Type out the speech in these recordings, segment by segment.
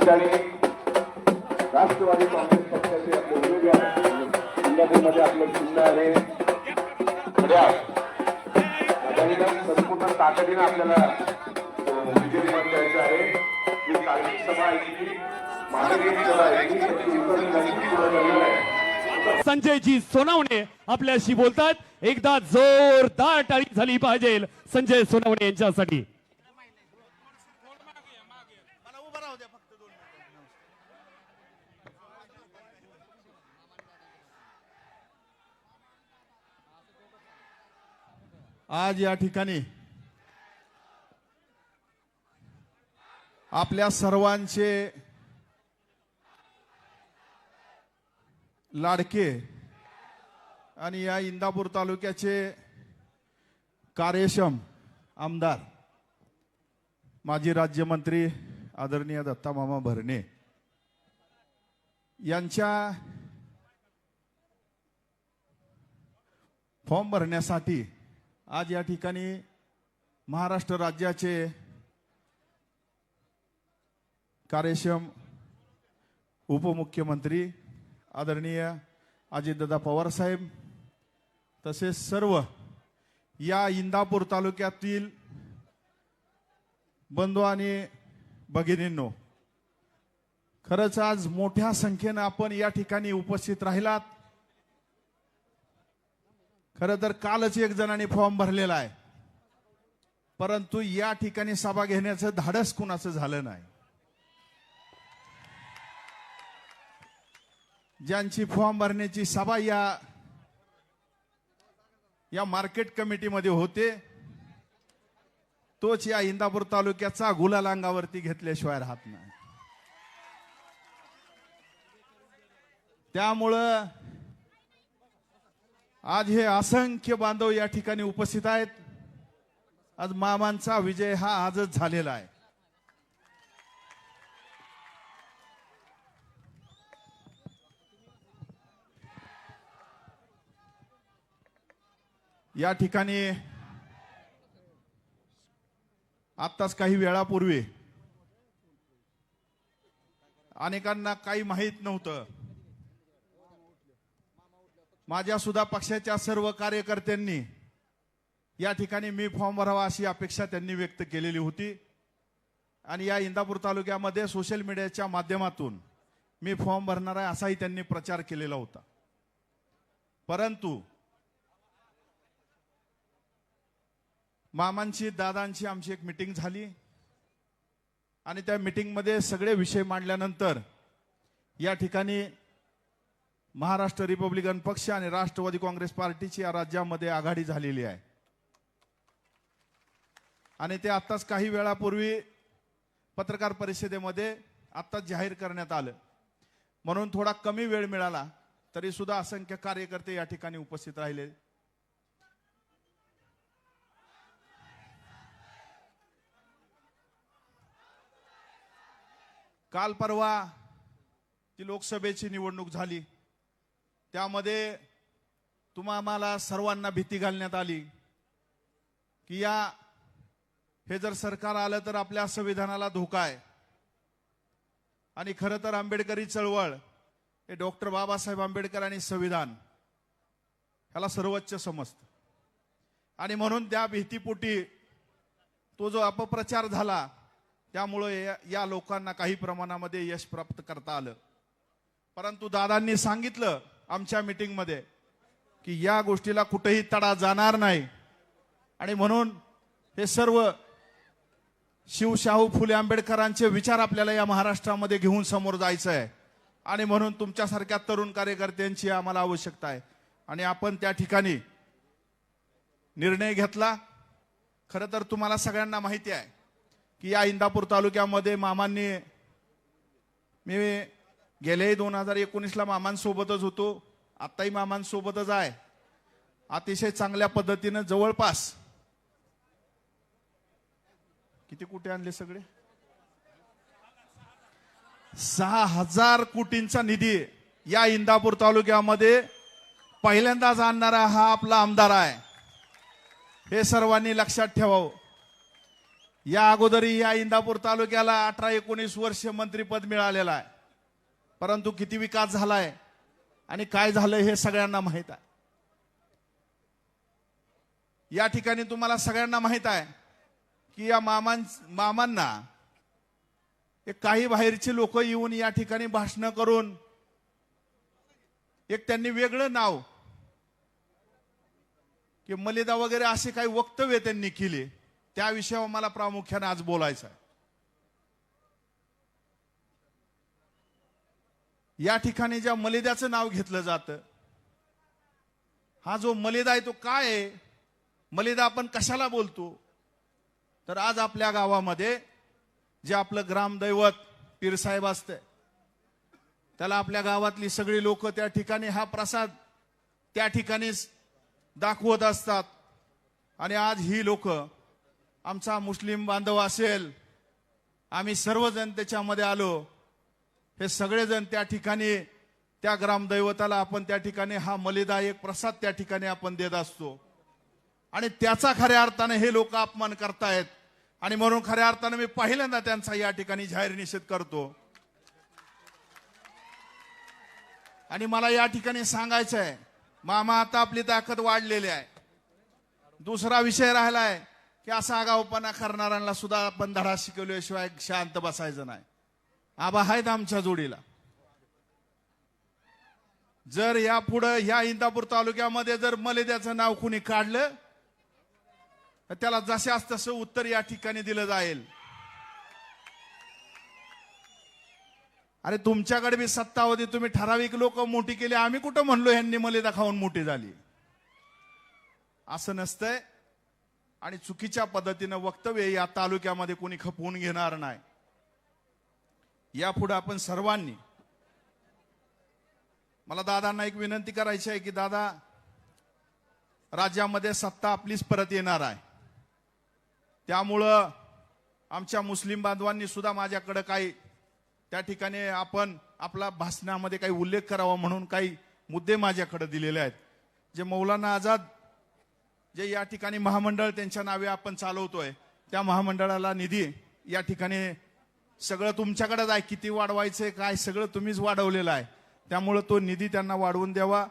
ठिकाणी राष्ट्रवादी काँग्रेस पक्षाचे आपले उमेदवार इंदापूरमध्ये आपलं चिन्ह आहे. संपूर्ण ताकदीनं आपल्याला अं, विजयी मत द्यायचं आहे. ही काळजी सभा ऐकली मानवीय सभा ऐकली आहे. संजयजी सोनावणे आपल्याशी बोलतात. एकदा जोरदार टाळी झाली पाहिजे संजय सोनावणे यांच्यासाठी. आज या ठिकाणी आपल्या सर्वांचे लाडके आणि या इंदापूर तालुक्याचे कार्यक्षम आमदार माजी राज्यमंत्री आदरणीय दत्तामामा भरणे यांच्या फॉर्म भरण्यासाठी आज या ठिकाणी महाराष्ट्र राज्याचे कार्यक्षम उपमुख्यमंत्री आदरणीय अजितदादा पवारसाहेब तसेच सर्व या इंदापूर तालुक्यातील बंधू आणि भगिनींनो खरंच आज मोठ्या संख्येनं आपण या ठिकाणी उपस्थित राहिलात. खरं तर कालच एक जणांनी फॉर्म भरलेला आहे. परंतु या ठिकाणी सभा घेण्याचं धाडस कुणाचं झालं नाही. ज्यांची फॉर्म भरण्याची सभा या या मार्केट कमिटीमध्ये होते तोच या इंदापूर तालुक्याचा गुलाल अंगावरती घेतल्याशिवाय राहत नाही. त्यामुळं आज हे असंख्य बांधव या ठिकाणी उपस्थित आहेत. आज मामांचा विजय हा आजच झालेला आहे. या ठिकाणी आत्ताच काही वेळापूर्वी अनेकांना काही माहीत नव्हतं. माझ्या सुद्धा पक्षाच्या सर्व कार्यकर्त्यांनी या ठिकाणी मी फॉर्म भरावा अशी अपेक्षा त्यांनी व्यक्त केलेली होती. आणि या इंदापूर तालुक्यामध्ये सोशल मीडियाच्या माध्यमातून मी फॉर्म भरणार आहे असाही त्यांनी प्रचार केलेला होता. परंतु मामांची दादांची आमची एक मिटिंग झाली. आणि त्या मिटिंगमध्ये सगळे विषय मांडल्यानंतर या ठिकाणी महाराष्ट्र रिपब्लिकन पक्ष आणि राष्ट्रवादी काँग्रेस पार्टीची या राज्यामध्ये आघाडी झालेली आहे. आणि ते आत्ताच काही वेळापूर्वी पत्रकार परिषदेमध्ये आत्ताच जाहीर करण्यात आलं. म्हणून थोडा कमी वेळ मिळाला तरी सुद्धा असंख्य कार्यकर्ते या ठिकाणी उपस्थित राहिले. काल परवा ती लोकसभेची निवडणूक झाली. त्यामध्ये तुम्हा आम्हाला सर्वांना भीती घालण्यात आली की या हे जर सरकार आलं तर आपल्या संविधानाला धोका आहे. आणि खरं तर आंबेडकरी चळवळ हे डॉक्टर बाबासाहेब आंबेडकर आणि संविधान ह्याला सर्वोच्च समजतं. आणि म्हणून त्या भीतीपोटी तो जो अपप्रचार झाला त्यामुळे या लोकांना काही प्रमाणामध्ये यश प्राप्त करता आलं. परंतु दादांनी सांगितलं आमच्या मीटिंगमध्ये की या गोष्टीला कुठेही तडा जाणार नाही. आणि म्हणून हे सर्व शिवशाहू फुले आंबेडकरांचे विचार आपल्याला या महाराष्ट्रामध्ये घेऊन समोर जायचं आहे. आणि म्हणून तुमच्यासारख्या तरुण कार्यकर्त्यांची आम्हाला आवश्यकता आहे. आणि आपण त्या ठिकाणी निर्णय घेतला. खरं तर तुम्हाला सगळ्यांना माहिती आहे की या इंदापूर तालुक्यामध्ये मामांनी मी गेल्याही दोन हजार एकोणीसला मामांसोबतच होतो. आत्ताही मामांसोबतच आहे. अतिशय चांगल्या पद्धतीनं जवळपास. किती कुठे आणले सगळे? सहा हजार कोटींचा निधी या इंदापूर तालुक्यामध्ये पहिल्यांदाच आणणारा हा आपला आमदार आहे. हे सर्वांनी लक्षात ठेवावं. या अगोदरी या इंदापूर तालुक्याला अठरा एकोणीस वर्ष मंत्रीपद मिळालेलं आहे. परंतु किती विकास झालाय आणि काय झालं हे सगळ्यांना माहीत आहे. या ठिकाणी तुम्हाला सगळ्यांना माहीत आहे की या मामां मामांना एक काही बाहेरचे लोक येऊन या ठिकाणी भाषणं करून एक त्यांनी वेगळं नाव की मलिदा वगैरे असे काही वक्तव्य त्यांनी केले त्या विषयावर मला प्रामुख्याने आज बोलायचं आहे. या ठिकाणी ज्या मलिदाचं नाव घेतलं जातं हा जो मलिदा आहे तो काय आहे? मलिदा आपण कशाला बोलतो? तर आज आपल्या गावामध्ये जे आपलं ग्रामदैवत पीरसाहेब असतं त्याला आपल्या गावातली सगळी लोक त्या ठिकाणी हा प्रसाद त्या ठिकाणीच दाखवत असतात. आणि आज ही लोक आमचा मुस्लिम बांधव असेल आम्ही सर्वजण त्याच्यामध्ये आलो हे सगळेजण त्या ठिकाणी त्या ग्रामदैवताला आपण त्या ठिकाणी हा मलिदा एक प्रसाद त्या ठिकाणी आपण देत असतो. आणि त्याचा खऱ्या अर्थाने हे लोक अपमान करतायत. आणि म्हणून खऱ्या अर्थाने मी पहिल्यांदा त्यांचा या ठिकाणी जाहीर निषेध करतो. आणि मला या ठिकाणी सांगायचं आहे मामा आता आपली ताकद वाढलेली आहे. दुसरा विषय राहिला आहे की असा आगाऊपणा करणाऱ्यांना सुद्धा आपण धडा शिकवल्याशिवाय शांत बसायचं नाही. आबा आहेत आमच्या जोडीला. जर या पुढं ह्या इंदापूर तालुक्यामध्ये जर मलेद्याचं नाव कुणी काढलं तर त्याला जशास तसं उत्तर या ठिकाणी दिलं जाईल. अरे तुमच्याकडे बी सत्ता होती तुम्ही ठराविक लोक मोठी केली आम्ही कुठं म्हणलो ह्यांनी मलिदा खाऊन मोठी झाली? असं नसतंय. आणि चुकीच्या पद्धतीनं वक्तव्य या तालुक्यामध्ये कोणी खपवून घेणार नाही. यापुढे आपण सर्वांनी मला दादांना एक विनंती करायची आहे की दादा राज्यामध्ये सत्ता आपलीच परत येणार आहे. त्यामुळं आमच्या मुस्लिम बांधवांनी सुद्धा माझ्याकडे काही त्या ठिकाणी आपण आपला भाषणामध्ये काही उल्लेख करावा म्हणून काही मुद्दे माझ्याकडे दिलेले आहेत. जे मौलाना आझाद जे या ठिकाणी महामंडळ त्यांच्या नावे आपण चालवतोय त्या महामंडळाला निधी या ठिकाणी सगळं तुमच्याकडेच आहे. किती वाढवायचंय काय सगळं तुम्हीच वाढवलेलं आहे. त्यामुळं तो निधी त्यांना वाढवून द्यावा.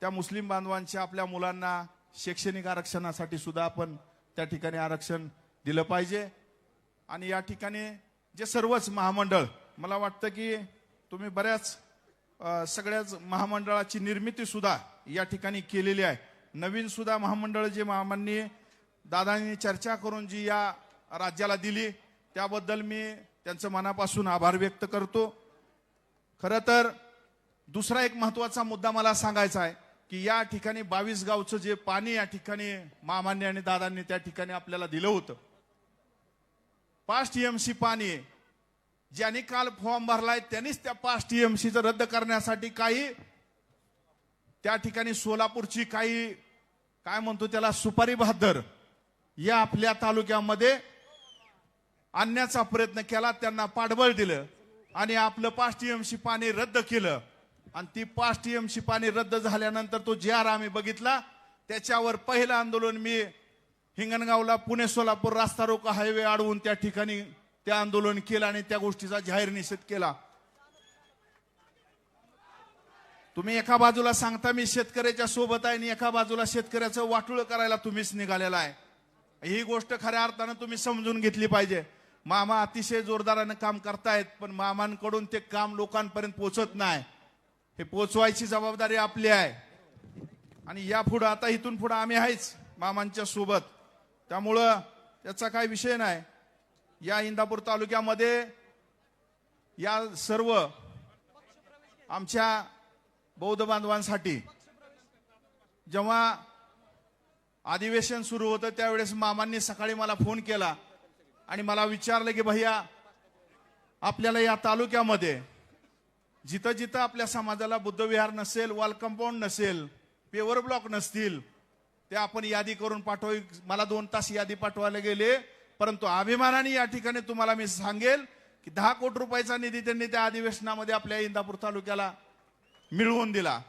त्या मुस्लिम बांधवांच्या आपल्या मुलांना शैक्षणिक आरक्षणासाठी सुद्धा आपण त्या ठिकाणी आरक्षण दिलं पाहिजे. आणि या ठिकाणी जे सर्वच महामंडळ मला वाटतं की तुम्ही बऱ्याच सगळ्याच महामंडळाची निर्मिती सुद्धा या ठिकाणी केलेली आहे. नवीन सुद्धा महामंडळ जे मामांनी दादांनी चर्चा करून जी या राज्याला दिली त्याबद्दल मी त्यांचं मनापासून आभार व्यक्त करतो. खरं तर दुसरा एक महत्त्वाचा मुद्दा मला सांगायचा आहे की या ठिकाणी बावीस गावचं जे पाणी या ठिकाणी मामान्य आणि दादांनी त्या ठिकाणी आपल्याला दिलं होतं. पाच टीएमसी पाणी ज्याने ज्यांनी काल फॉर्म भरलाय त्यांनीच त्या पाच टीएमसीचं रद्द करण्यासाठी काही त्या ठिकाणी सोलापूरची काही काय म्हणतो त्याला सुपारी बहादर या आपल्या तालुक्यामध्ये आणण्याचा प्रयत्न केला त्यांना पाठबळ दिलं आणि आपलं पाच पाणी रद्द केलं. आणि ती पाच पाणी रद्द झाल्यानंतर तो जे आर आम्ही बघितला त्याच्यावर पहिलं आंदोलन मी हिंगणगावला पुणे सोलापूर रास्ता रोको हायवे अडवून त्या ठिकाणी ते आंदोलन केलं आणि त्या गोष्टीचा जाहीर निषेध केला. तुम्ही एका बाजूला सांगता मी शेतकऱ्याच्या सोबत आहे आणि एका बाजूला शेतकऱ्याचं वाटुळ करायला तुम्हीच निघालेला आहे. ही गोष्ट खऱ्या अर्थानं तुम्ही समजून घेतली पाहिजे. मामा अतिशय जोरदारानं काम करतायत पण मामांकडून ते काम लोकांपर्यंत पोचत नाही. हे पोचवायची जबाबदारी आपली आहे. आणि या पुढं आता इथून पुढं आम्ही आहेच मामांच्या सोबत. त्यामुळं त्याचा काही विषय नाही. या इंदापूर तालुक्यामध्ये या सर्व आमच्या बौद्ध बांधवांसाठी जेव्हा अधिवेशन सुरू होतं त्यावेळेस मामांनी सकाळी मला फोन केला. आणि मला विचारलं की भैया आपल्याला या तालुक्यामध्ये जिथं जिथं आपल्या समाजाला बुद्धविहार नसेल वॉल कंपाऊंड नसेल पेवर ब्लॉक नसतील ते आपण यादी करून पाठव. मला दोन तास यादी पाठवायला गेले परंतु अभिमानाने या ठिकाणी तुम्हाला मी सांगेल की दहा कोटी रुपयाचा निधी त्यांनी त्या अधिवेशनामध्ये आपल्या इंदापूर तालुक्याला मिळवून दिला.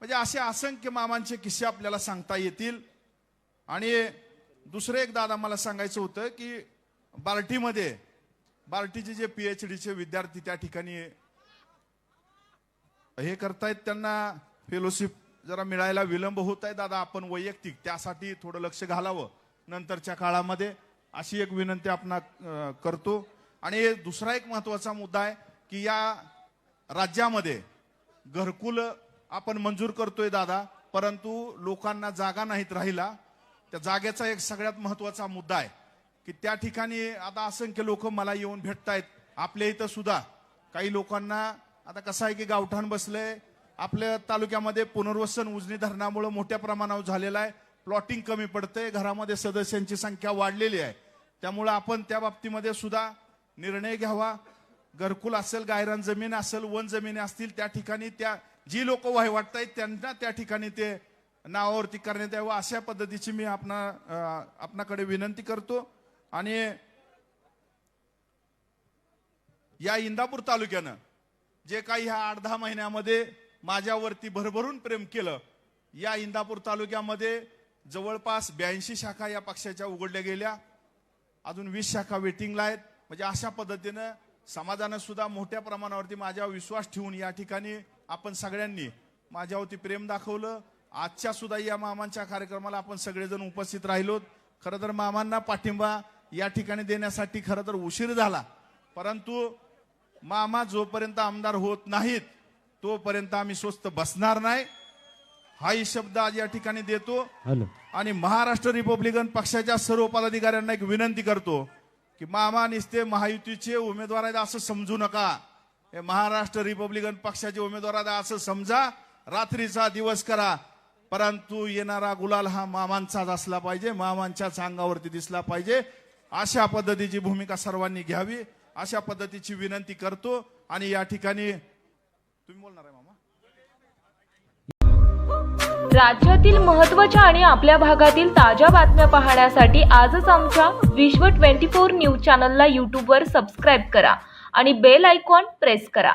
म्हणजे असे असंख्य मामांचे किस्से आपल्याला सांगता येतील. आणि दुसरं एक दादा मला सांगायचं होतं की बार्टीमध्ये बार्टीचे जे पी एच डीचे विद्यार्थी त्या ठिकाणी हे करतायत त्यांना फेलोशिप जरा मिळायला विलंब होत आहे दादा आपण वैयक्तिक त्यासाठी थोडं लक्ष घालावं. नंतरच्या काळामध्ये अशी एक विनंती आपण करतो. आणि दुसरा एक महत्त्वाचा मुद्दा आहे की या राज्यामध्ये घरकुल आपण मंजूर करतोय दादा परंतु लोकांना जागा नाहीत राहिला. त्या जागेचा एक सगळ्यात महत्त्वाचा मुद्दा आहे. की त्या ठिकाणी आता असंख्य लोक मला येऊन भेटतायत. आपल्या इथं सुद्धा. काही लोकांना आता कसं आहे की गावठाण बसलंय. आपल्या तालुक्यामध्ये पुनर्वसन उजनी धरणामुळे मोठ्या प्रमाणावर झालेलं आहे. प्लॉटिंग कमी पडतंय. घरामध्ये सदस्यांची संख्या वाढलेली आहे. त्यामुळं आपण त्या बाबतीमध्ये सुद्धा निर्णय घ्यावा. घरकुल असेल गायरान जमीन असेल वन जमिनी असतील त्या ठिकाणी त्या जी लोक वाय आहेत त्यांना त्या ठिकाणी ते नावावरती करण्यात यावं. अशा पद्धतीची मी आपणा आपणाकडे विनंती करतो. आणि या इंदापूर तालुक्यानं जे काही ह्या आठ दहा महिन्यामध्ये माझ्यावरती भरभरून प्रेम केलं या इंदापूर तालुक्यामध्ये जवळपास ब्याऐंशी शाखा या पक्षाच्या उघडल्या गेल्या. अजून वीस शाखा वेटिंगला आहेत. म्हणजे अशा पद्धतीनं समाजानं सुद्धा मोठ्या प्रमाणावरती माझ्यावर विश्वास ठेवून या ठिकाणी आपण सगळ्यांनी माझ्यावरती प्रेम दाखवलं. आजच्या सुद्धा या मामांच्या कार्यक्रमाला आपण सगळेजण उपस्थित राहिलोत. खरं तर मामांना पाठिंबा या ठिकाणी देण्यासाठी खरं तर उशीर झाला. परंतु मामा जोपर्यंत आमदार होत नाहीत तोपर्यंत आम्ही स्वस्त बसणार नाही. हाही शब्द आज या ठिकाणी देतो. हॅलो. आणि महाराष्ट्र रिपब्लिकन पक्षाच्या सर्व पदाधिकाऱ्यांना एक विनंती करतो की मामा निस्ते महायुतीचे उमेदवार आहेत असं समजू नका. हे महाराष्ट्र रिपब्लिकन पक्षाचे उमेदवार आहेत असं समजा. रात्रीचा दिवस करा. परंतु येणारा गुलाल हा मामांचाच असला पाहिजे मामांच्याच अंगावरती दिसला पाहिजे. अशा पद्धतीची भूमिका सर्वांनी घ्यावी अशा पद्धतीची विनंती करतो आणि या ठिकाणी तुम्ही बोलणार आहे मामा. राज्यातील महत्त्वाच्या आणि आपल्या भागातील ताज्या बातम्या पाहण्यासाठी आजच आमच्या विश्व 24 न्यूज चॅनलला यूट्यूबवर सबस्क्राईब करा आणि बेल आयकॉन प्रेस करा.